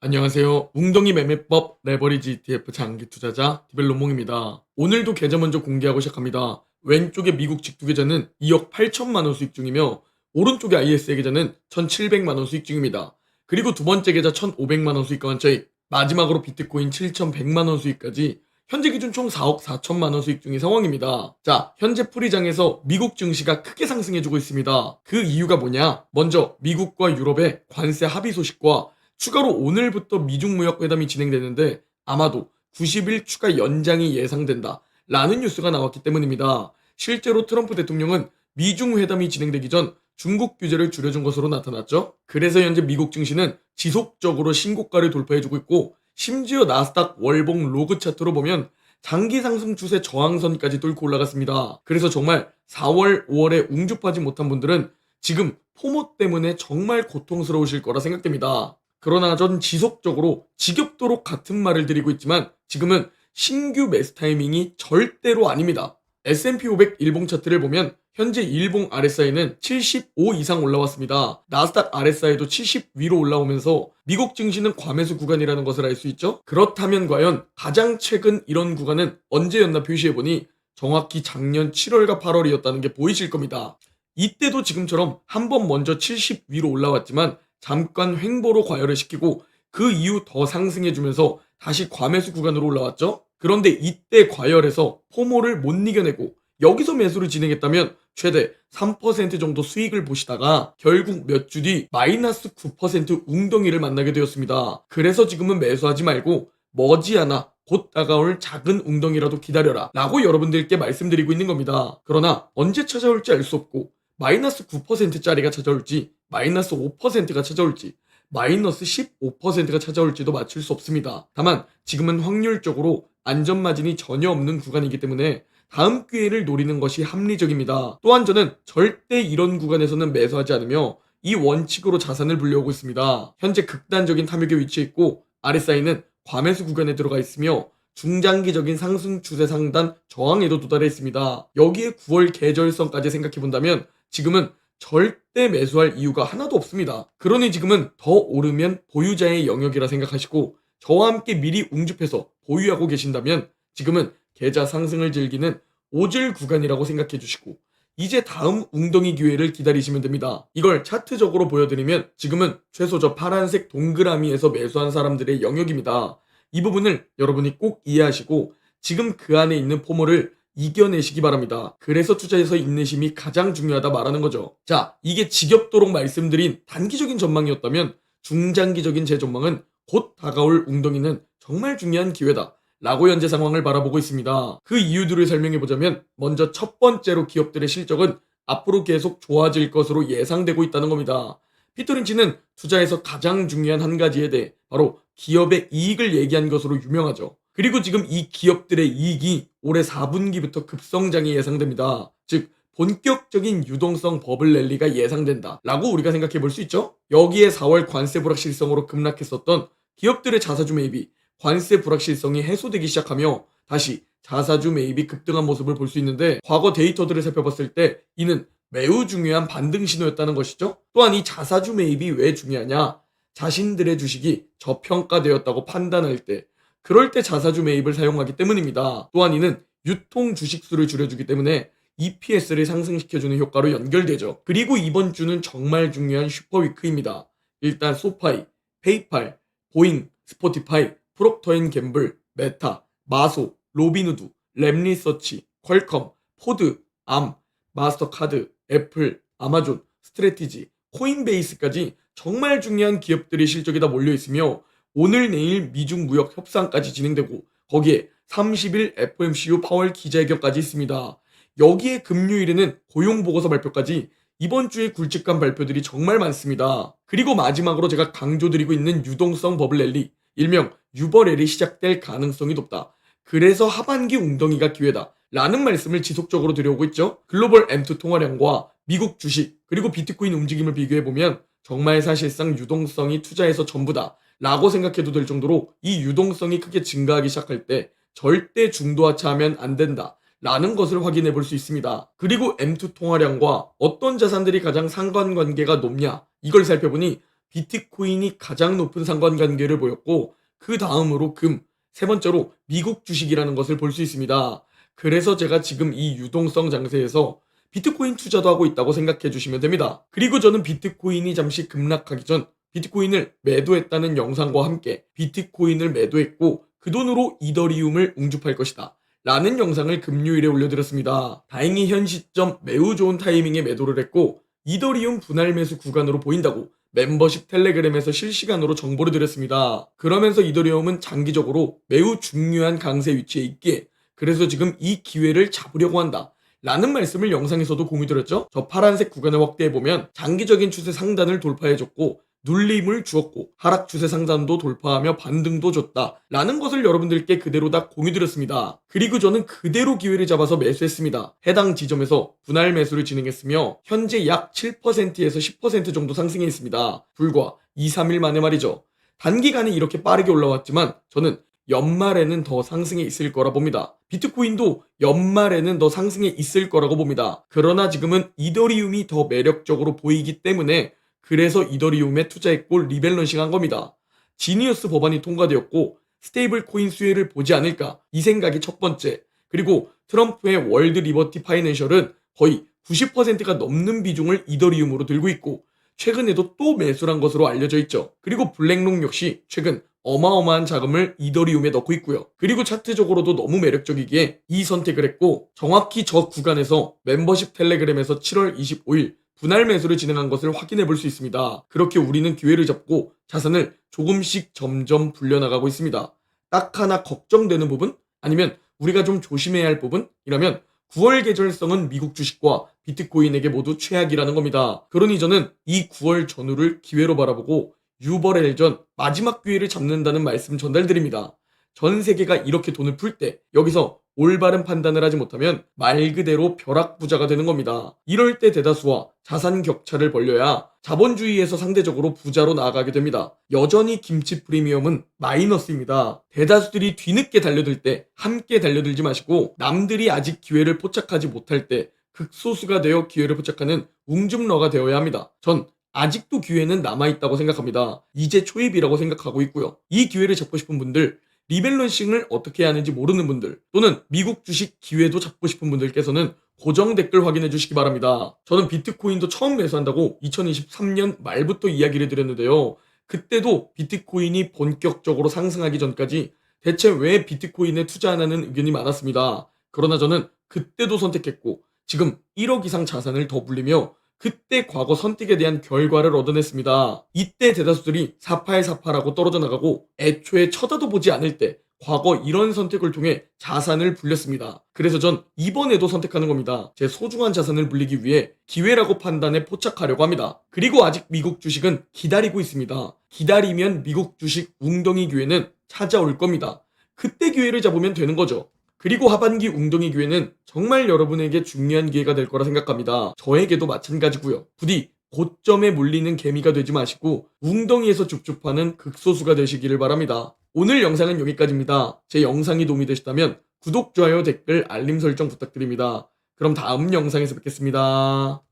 안녕하세요. 웅덩이 매매법 레버리지 ETF 장기 투자자 디벨로몽입니다. 오늘도 계좌 먼저 공개하고 시작합니다. 왼쪽에 미국 직두 계좌는 2억 8천만 원 수익 중이며 오른쪽에 IS의 계좌는 1,700만 원 수익 중입니다. 그리고 두 번째 계좌 1,500만 원 수익 가한 차익, 마지막으로 비트코인 7,100만 원 수익까지 현재 기준 총 4억 4천만 원 수익 중인 상황입니다. 자, 현재 풀이장에서 미국 증시가 크게 상승해주고 있습니다. 그 이유가 뭐냐? 먼저 미국과 유럽의 관세 합의 소식과 추가로 오늘부터 미중 무역 회담이 진행되는데 아마도 90일 추가 연장이 예상된다. 라는 뉴스가 나왔기 때문입니다. 실제로 트럼프 대통령은 미중 회담이 진행되기 전 중국 규제를 줄여준 것으로 나타났죠. 그래서 현재 미국 증시는 지속적으로 신고가를 돌파해주고 있고 심지어 나스닥 월봉 로그 차트로 보면 장기 상승 추세 저항선까지 뚫고 올라갔습니다. 그래서 정말 4월, 5월에 웅줍하지 못한 분들은 지금 포모 때문에 정말 고통스러우실 거라 생각됩니다. 그러나 전 지속적으로 지겹도록 같은 말을 드리고 있지만 지금은 신규 매수 타이밍이 절대로 아닙니다. S&P 500 일봉 차트를 보면 현재 일봉 RSI는 75 이상 올라왔습니다. 나스닥 RSI도 70 위로 올라오면서 미국 증시는 과매수 구간이라는 것을 알 수 있죠. 그렇다면 과연 가장 최근 이런 구간은 언제였나 표시해보니 정확히 작년 7월과 8월이었다는 게 보이실 겁니다. 이때도 지금처럼 한 번 먼저 70 위로 올라왔지만 잠깐 횡보로 과열을 시키고 그 이후 더 상승해주면서 다시 과매수 구간으로 올라왔죠. 그런데 이때 과열에서 포모를 못 이겨내고 여기서 매수를 진행했다면 최대 3% 정도 수익을 보시다가 결국 몇 주 뒤 마이너스 9% 웅덩이를 만나게 되었습니다. 그래서 지금은 매수하지 말고 머지않아 곧 다가올 작은 웅덩이라도 기다려라 라고 여러분들께 말씀드리고 있는 겁니다. 그러나 언제 찾아올지 알 수 없고 마이너스 9%짜리가 찾아올지 마이너스 5%가 찾아올지 마이너스 15%가 찾아올지도 맞출 수 없습니다. 다만 지금은 확률적으로 안전마진이 전혀 없는 구간이기 때문에 다음 기회를 노리는 것이 합리적입니다. 또한 저는 절대 이런 구간에서는 매수하지 않으며 이 원칙으로 자산을 불려오고 있습니다. 현재 극단적인 탐욕에 위치해 있고 RSI는 과매수 구간에 들어가 있으며 중장기적인 상승 추세 상단 저항에도 도달해 있습니다. 여기에 9월 계절성까지 생각해 본다면 지금은 절대 매수할 이유가 하나도 없습니다. 그러니 지금은 더 오르면 보유자의 영역이라 생각하시고 저와 함께 미리 웅줍해서 보유하고 계신다면 지금은 계좌 상승을 즐기는 오질 구간이라고 생각해 주시고 이제 다음 웅덩이 기회를 기다리시면 됩니다. 이걸 차트적으로 보여드리면 지금은 최소 저 파란색 동그라미에서 매수한 사람들의 영역입니다. 이 부분을 여러분이 꼭 이해하시고 지금 그 안에 있는 포모를 이겨내시기 바랍니다. 그래서 투자에서 인내심이 가장 중요하다 말하는 거죠. 자, 이게 지겹도록 말씀드린 단기적인 전망이었다면 중장기적인 제 전망은 곧 다가올 웅덩이는 정말 중요한 기회다. 라고 현재 상황을 바라보고 있습니다. 그 이유들을 설명해 보자면 먼저 첫 번째로 기업들의 실적은 앞으로 계속 좋아질 것으로 예상되고 있다는 겁니다. 피터린치는 투자에서 가장 중요한 한 가지에 대해 바로 기업의 이익을 얘기한 것으로 유명하죠. 그리고 지금 이 기업들의 이익이 올해 4분기부터 급성장이 예상됩니다. 즉 본격적인 유동성 버블 랠리가 예상된다 라고 우리가 생각해 볼 수 있죠. 여기에 4월 관세 불확실성으로 급락했었던 기업들의 자사주 매입이 관세 불확실성이 해소되기 시작하며 다시 자사주 매입이 급등한 모습을 볼 수 있는데 과거 데이터들을 살펴봤을 때 이는 매우 중요한 반등 신호였다는 것이죠. 또한 이 자사주 매입이 왜 중요하냐? 자신들의 주식이 저평가되었다고 판단할 때 그럴 때 자사주 매입을 사용하기 때문입니다. 또한 이는 유통 주식 수를 줄여주기 때문에 EPS를 상승시켜주는 효과로 연결되죠. 그리고 이번 주는 정말 중요한 슈퍼위크입니다. 일단 소파이, 페이팔, 보잉, 스포티파이, 프록터앤 갬블, 메타, 마소, 로비누드, 랩리서치, 퀄컴, 포드, 암, 마스터카드, 애플, 아마존, 스트레티지, 코인베이스까지 정말 중요한 기업들의 실적이 다 몰려 있으며 오늘 내일 미중 무역 협상까지 진행되고 거기에 30일 FOMCU 파월 기자회견까지 있습니다. 여기에 금요일에는 고용보고서 발표까지 이번 주에 굵직한 발표들이 정말 많습니다. 그리고 마지막으로 제가 강조드리고 있는 유동성 버블 랠리, 일명 유버렐이 시작될 가능성이 높다. 그래서 하반기 웅덩이가 기회다. 라는 말씀을 지속적으로 드려오고 있죠. 글로벌 M2 통화량과 미국 주식, 그리고 비트코인 움직임을 비교해보면 정말 사실상 유동성이 투자에서 전부다. 라고 생각해도 될 정도로 이 유동성이 크게 증가하기 시작할 때 절대 중도하차하면 안 된다. 라는 것을 확인해 볼 수 있습니다. 그리고 M2 통화량과 어떤 자산들이 가장 상관관계가 높냐? 이걸 살펴보니 비트코인이 가장 높은 상관관계를 보였고 그 다음으로 금, 세 번째로 미국 주식이라는 것을 볼 수 있습니다. 그래서 제가 지금 이 유동성 장세에서 비트코인 투자도 하고 있다고 생각해 주시면 됩니다. 그리고 저는 비트코인이 잠시 급락하기 전 비트코인을 매도했다는 영상과 함께 비트코인을 매도했고 그 돈으로 이더리움을 웅줍할 것이다. 라는 영상을 금요일에 올려드렸습니다. 다행히 현 시점 매우 좋은 타이밍에 매도를 했고 이더리움 분할 매수 구간으로 보인다고 멤버십 텔레그램에서 실시간으로 정보를 드렸습니다. 그러면서 이더리움은 장기적으로 매우 중요한 강세 위치에 있기에 그래서 지금 이 기회를 잡으려고 한다. 라는 말씀을 영상에서도 공유드렸죠. 저 파란색 구간을 확대해보면 장기적인 추세 상단을 돌파해줬고 눌림을 주었고 하락 추세 상단도 돌파하며 반등도 줬다 라는 것을 여러분들께 그대로 다 공유드렸습니다. 그리고 저는 그대로 기회를 잡아서 매수했습니다. 해당 지점에서 분할 매수를 진행했으며 현재 약 7%에서 10% 정도 상승해 있습니다. 불과 2, 3일 만에 말이죠. 단기간에 이렇게 빠르게 올라왔지만 저는 연말에는 더 상승해 있을 거라 봅니다. 비트코인도 연말에는 더 상승해 있을 거라고 봅니다. 그러나 지금은 이더리움이 더 매력적으로 보이기 때문에 그래서 이더리움에 투자했고 리밸런싱 한 겁니다. 지니어스 법안이 통과되었고 스테이블 코인 수혜를 보지 않을까 이 생각이 첫 번째. 그리고 트럼프의 월드 리버티 파이낸셜은 거의 90%가 넘는 비중을 이더리움으로 들고 있고 최근에도 또 매수한 것으로 알려져 있죠. 그리고 블랙록 역시 최근 어마어마한 자금을 이더리움에 넣고 있고요. 그리고 차트적으로도 너무 매력적이기에 이 선택을 했고 정확히 저 구간에서 멤버십 텔레그램에서 7월 25일 분할 매수를 진행한 것을 확인해 볼 수 있습니다. 그렇게 우리는 기회를 잡고 자산을 조금씩 점점 불려나가고 있습니다. 딱 하나 걱정되는 부분? 아니면 우리가 좀 조심해야 할 부분이라면 9월 계절성은 미국 주식과 비트코인에게 모두 최악이라는 겁니다. 그러니 저는 이 9월 전후를 기회로 바라보고 유버렐 전 마지막 기회를 잡는다는 말씀 전달드립니다. 전 세계가 이렇게 돈을 풀 때 여기서 올바른 판단을 하지 못하면 말 그대로 벼락부자가 되는 겁니다. 이럴 때 대다수와 자산 격차를 벌려야 자본주의에서 상대적으로 부자로 나아가게 됩니다. 여전히 김치 프리미엄은 마이너스입니다. 대다수들이 뒤늦게 달려들 때 함께 달려들지 마시고 남들이 아직 기회를 포착하지 못할 때 극소수가 되어 기회를 포착하는 웅줌러가 되어야 합니다. 전 아직도 기회는 남아있다고 생각합니다. 이제 초입이라고 생각하고 있고요. 이 기회를 잡고 싶은 분들 리밸런싱을 어떻게 해야 하는지 모르는 분들 또는 미국 주식 기회도 잡고 싶은 분들께서는 고정 댓글 확인해 주시기 바랍니다. 저는 비트코인도 처음 매수한다고 2023년 말부터 이야기를 드렸는데요. 그때도 비트코인이 본격적으로 상승하기 전까지 대체 왜 비트코인에 투자 안 하는 의견이 많았습니다. 그러나 저는 그때도 선택했고 지금 1억 이상 자산을 더 불리며 그때 과거 선택에 대한 결과를 얻어냈습니다. 이때 대다수들이 4848하고 떨어져 나가고 애초에 쳐다도 보지 않을 때 과거 이런 선택을 통해 자산을 불렸습니다. 그래서 전 이번에도 선택하는 겁니다. 제 소중한 자산을 불리기 위해 기회라고 판단에 포착하려고 합니다. 그리고 아직 미국 주식은 기다리고 있습니다. 기다리면 미국 주식 웅덩이 기회는 찾아올 겁니다. 그때 기회를 잡으면 되는 거죠. 그리고 하반기 웅덩이 기회는 정말 여러분에게 중요한 기회가 될 거라 생각합니다. 저에게도 마찬가지고요. 부디 고점에 물리는 개미가 되지 마시고 웅덩이에서 줍줍하는 극소수가 되시기를 바랍니다. 오늘 영상은 여기까지입니다. 제 영상이 도움이 되셨다면 구독, 좋아요, 댓글, 알림 설정 부탁드립니다. 그럼 다음 영상에서 뵙겠습니다.